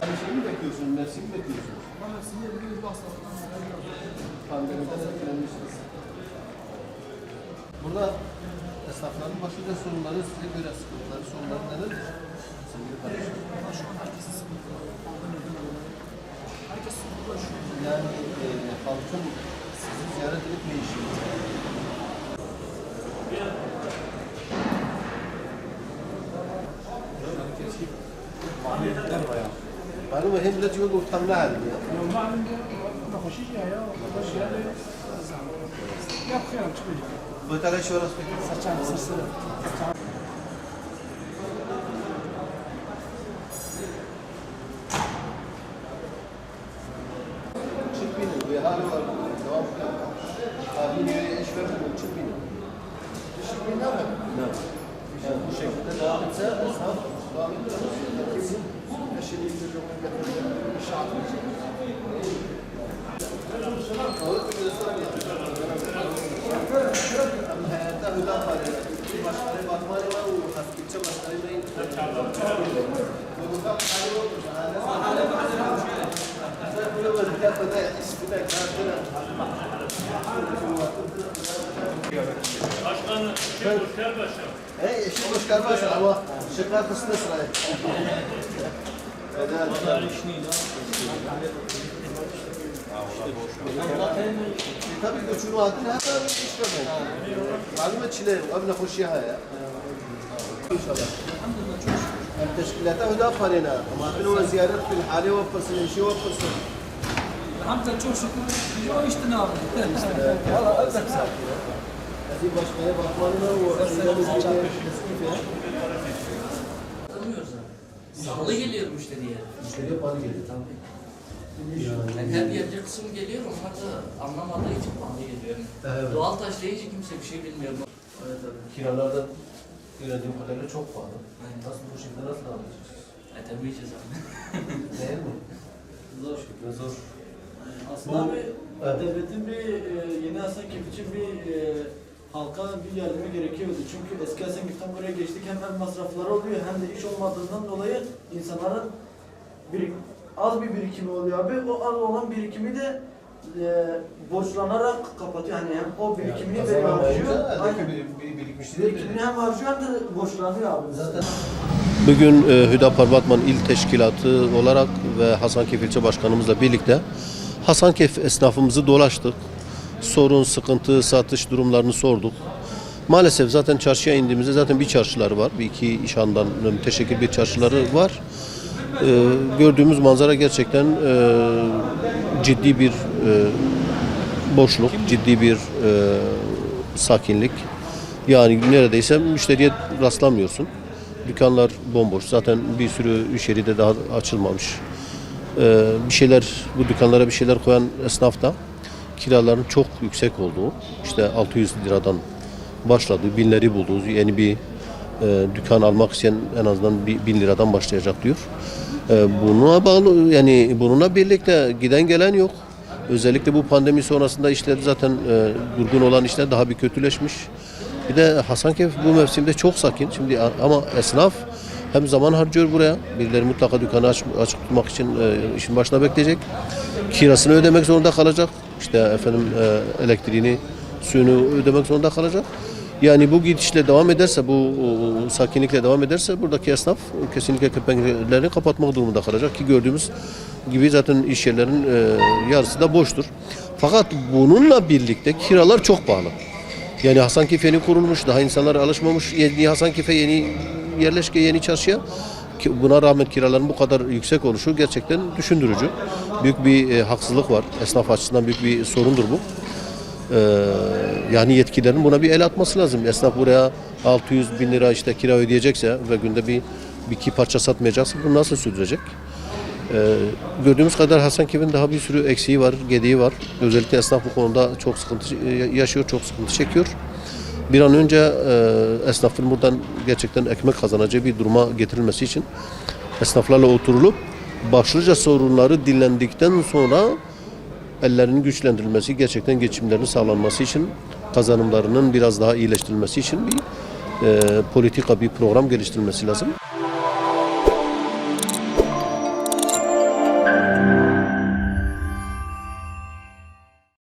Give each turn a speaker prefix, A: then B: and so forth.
A: Hani şey mi bekliyorsun, mevsim mi bekliyorsun? Pandemiden etkilenmişsiniz. Burada esnafların başlıca sorunları size göre sıkıntıları, sorunları neler? Sevgili Zaten sizi ziyaret işiniz برای مهم نه چون گفتم نه دیگه خوشی یا خیلی بهتر شورا سچن سر سر hali var. Devam edelim. Abi niye iş vermiyor? Çirpinin. Çirpinin ne var? Ne? Yani bu şekilde devam etse esnaf devam ettirir. Hayatta hüdam var. Başkaları bakmaları var. O hastalıkça başkaları
B: Başkanı Şevket Başkan.
A: Hey, eşit hoş gelmezsin ama şıklar kısmında sırayı.
B: Onlar işini
A: Tabii göçün adil hatta iş vermek. Malum çile, abla hoşya ya. İnşallah. التشكيلات هدا فرينا ما بنو زيارات في الحالة وفرسن شي وفرسن
C: Hamdolsun çok şükür biz o işten
A: aldık. Valla özel misafir. Bir başkaya bakmalı
D: o. Tanıyoruz Salı geliyor müşteriye.
A: Müşteriye bana geliyor tamam.
D: Yani her yerde kısım geliyor onlar da anlamadığı için bana geliyor.
A: Evet.
D: Doğal taş deyince kimse bir şey bilmiyor.
A: Evet, evet. Kiralarda gördüğüm kadarıyla çok pahalı.
D: Aynen.
A: Nasıl bu şekilde nasıl alacağız?
D: E tabii ki.
A: Değil mi?
E: Zor.
A: Zor.
E: Aslında
A: Bu-
E: bir
A: Evet.
E: devletin bir e, yeni Hasankeyf için bir e, halka bir yardımı gerekiyordu. Çünkü eski Hasankeyf'ten buraya geçtik hem ev masrafları oluyor hem de iş olmadığından dolayı insanların bir, az bir birikimi oluyor abi. O az olan birikimi de e, borçlanarak kapatıyor. Hani hem o birikimini
A: Yani
E: veriyor, harcıyor.
A: bir, bir birikmişliği
E: Birikimini hem harcıyor hem de borçlanıyor abi.
A: Zaten Bugün e, Hüdapar Batman İl Teşkilatı olarak ve Hasankeyf İlçe Başkanımızla birlikte Hasankeyf esnafımızı dolaştık. Sorun, sıkıntı, satış durumlarını sorduk. Maalesef zaten çarşıya indiğimizde zaten bir çarşıları var. Bir iki işhandan müteşekkil bir çarşıları var. E, gördüğümüz manzara gerçekten e, ciddi bir e, boşluk, ciddi bir e, sakinlik. Yani neredeyse müşteriye rastlamıyorsun. Dükkanlar bomboş. Zaten bir sürü iş yeri de daha açılmamış. Ee, bir şeyler, bu dükkanlara bir şeyler koyan esnaf da kiraların çok yüksek olduğu, işte 600 liradan başladı, binleri buldu. Yeni bir e, dükkan almak isteyen en azından bir bin liradan başlayacak diyor. E, buna bağlı, yani bununla birlikte giden gelen yok. Özellikle bu pandemi sonrasında işler zaten e, durgun olan işler daha bir kötüleşmiş. Bir de Hasankeyf bu mevsimde çok sakin. Şimdi ama esnaf hem zaman harcıyor buraya. Birileri mutlaka dükkanı aç, açık tutmak için e, işin başına bekleyecek. Kirasını ödemek zorunda kalacak. İşte efendim e, elektriğini, suyunu ödemek zorunda kalacak. Yani bu gidişle devam ederse, bu o, sakinlikle devam ederse buradaki esnaf kesinlikle kepenkelerini kapatmak durumunda kalacak ki gördüğümüz gibi zaten iş yerlerinin e, yarısı da boştur. Fakat bununla birlikte kiralar çok pahalı. Yani Hasankeyf yeni kurulmuş, daha insanlar alışmamış. Yeni Hasankeyf'e yeni yerleşke, yeni çarşıya. Buna rağmen kiraların bu kadar yüksek oluşu gerçekten düşündürücü. Büyük bir e, haksızlık var. Esnaf açısından büyük bir sorundur bu. Ee, yani yetkililerin buna bir el atması lazım. Esnaf buraya 600 bin lira işte kira ödeyecekse ve günde bir bir iki parça satmayacaksa bunu nasıl sürdürecek? Ee, gördüğümüz kadar Hasankeyf'in daha bir sürü eksiği var, gediği var. Özellikle esnaf bu konuda çok sıkıntı e, yaşıyor, çok sıkıntı çekiyor. Bir an önce e, esnafın buradan gerçekten ekmek kazanacağı bir duruma getirilmesi için esnaflarla oturulup başlıca sorunları dinlendikten sonra ellerinin güçlendirilmesi, gerçekten geçimlerinin sağlanması için, kazanımlarının biraz daha iyileştirilmesi için bir e, politika, bir program geliştirilmesi lazım.